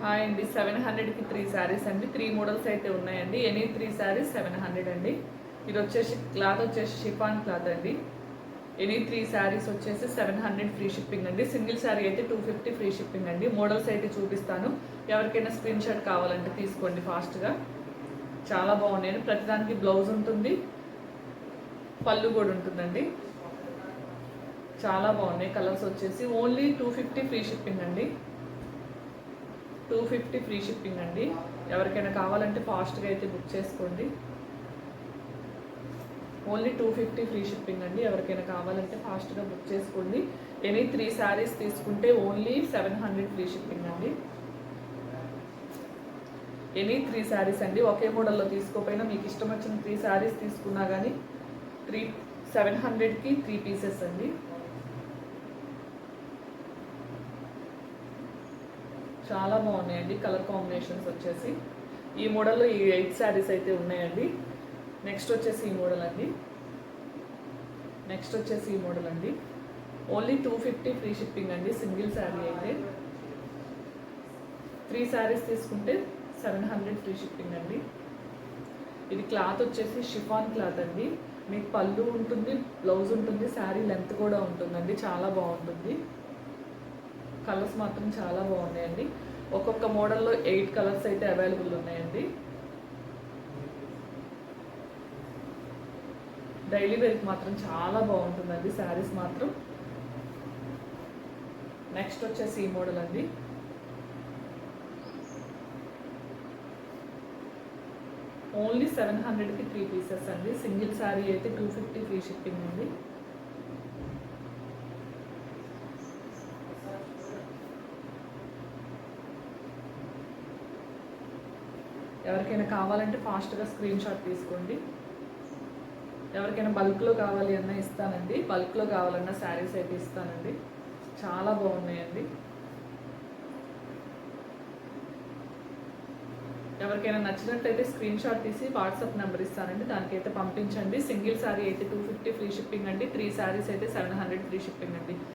Hi అండి seven హండ్రెడ్కి three saris అండి. త్రీ మోడల్స్ అయితే ఉన్నాయండి. Any three saris seven hundred అండి. ఇది వచ్చేసి క్లాత్ వచ్చేసి షిఫాన్ క్లాత్ అండి. ఎనీ త్రీ శారీస్ వచ్చేసి సెవెన్ హండ్రెడ్ ఫ్రీ షిప్పింగ్ అండి. సింగిల్ శారీ అయితే టూ ఫిఫ్టీ ఫ్రీ షిప్పింగ్ అండి. మోడల్స్ అయితే చూపిస్తాను. ఎవరికైనా స్క్రీన్ షాట్ కావాలంటే తీసుకోండి ఫాస్ట్గా చాలా బాగున్నాయి ప్రతిదానికి బ్లౌజ్ ఉంటుంది. పళ్ళు కూడా ఉంటుందండి. చాలా బాగున్నాయి. కలర్స్ వచ్చేసి only two fifty free shipping అండి. టూ ఫిఫ్టీ ఫ్రీ షిప్పింగ్ అండి. ఎవరికైనా కావాలంటే ఫాస్ట్గా అయితే బుక్ చేసుకోండి. Only two fifty free shipping అండి. ఎవరికైనా కావాలంటే ఫాస్ట్గా బుక్ చేసుకోండి. ఎనీ త్రీ శారీస్ తీసుకుంటే only seven hundred free shipping అండి. ఎనీ త్రీ శారీస్ అండి. ఒకే మోడల్లో తీసుకోపోయినా మీకు ఇష్టం వచ్చిన త్రీ శారీస్ తీసుకున్నా కానీ త్రీ సెవెన్ హండ్రెడ్కి త్రీ పీసెస్ అండి. చాలా బాగున్నాయండి కలర్ కాంబినేషన్స్ వచ్చేసి. ఈ మోడల్లో ఈ ఎయిట్ శారీస్ అయితే ఉన్నాయండి. నెక్స్ట్ వచ్చేసి ఈ మోడల్ అండి. నెక్స్ట్ వచ్చేసి ఈ మోడల్ అండి. Only two fifty free shipping అండి సింగిల్ శారీ అయితే. త్రీ శారీస్ తీసుకుంటే సెవెన్ హండ్రెడ్ ఫ్రీ షిప్పింగ్ అండి. ఇది క్లాత్ వచ్చేసి షిఫాన్ క్లాత్ అండి. మీకు పళ్ళు ఉంటుంది బ్లౌజ్ ఉంటుంది శారీ లెంత్ కూడా ఉంటుందండి చాలా బాగుంటుంది. కలర్స్ మాత్రం చాలా బాగున్నాయండి. ఒక్కొక్క మోడల్లో ఎయిట్ కలర్స్ అయితే అవైలబుల్ ఉన్నాయండి. డైలీ వేర్కి మాత్రం చాలా బాగుంటుందండి శారీస్ మాత్రం. నెక్స్ట్ వచ్చేసి ఈ మోడల్ అండి. ఓన్లీ సెవెన్ హండ్రెడ్కి త్రీ పీసెస్ అండి. సింగిల్ శారీ అయితే టూ ఫిఫ్టీ ఫ్రీ షిప్పింగ్ అండి ఎవరికైనా కావాలంటే ఫాస్ట్గా స్క్రీన్ షాట్ తీసుకోండి. ఎవరికైనా బల్క్లో కావాలి అన్నా ఇస్తానండి. బల్క్లో కావాలన్నా శారీస్ అయితే ఇస్తానండి. చాలా బాగున్నాయండి. ఎవరికైనా నచ్చినట్లయితే స్క్రీన్ షాట్ తీసి వాట్సాప్ నెంబర్ ఇస్తానండి. దానికైతే పంపించండి. సింగిల్ శారీ అయితే టూ ఫిఫ్టీ ఫ్రీ షిప్పింగ్ అండి. త్రీ శారీస్ అయితే సెవెన్ హండ్రెడ్ ఫ్రీ షిప్పింగ్ అండి.